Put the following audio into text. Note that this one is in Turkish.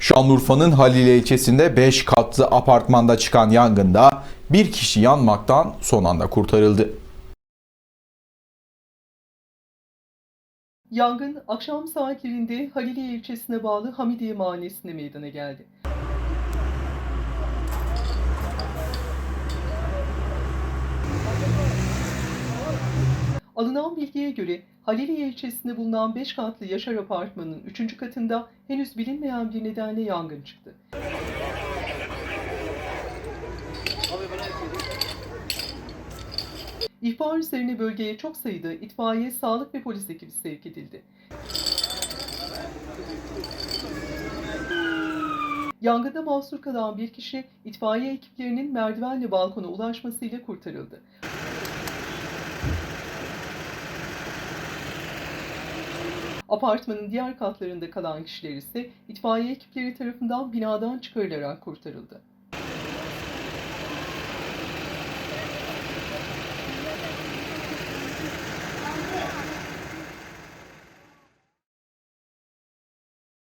Şanlıurfa'nın Halile ilçesinde 5 katlı apartmanda çıkan yangında bir kişi yanmaktan son anda kurtarıldı. Yangın akşam saatlerinde Haliliye ilçesine bağlı Hamidiye mahallesinde meydana geldi. Alınan bilgiye göre Haliliye ilçesinde bulunan 5 katlı yaşar apartmanının 3. katında henüz bilinmeyen bir nedenle yangın çıktı. İhbar üzerine bölgeye çok sayıda itfaiye, sağlık ve polis ekibi sevk edildi. Yangında mahsur kalan bir kişi itfaiye ekiplerinin merdivenle balkona ulaşmasıyla kurtarıldı. Apartmanın diğer katlarında kalan kişiler ise itfaiye ekipleri tarafından binadan çıkarılarak kurtarıldı.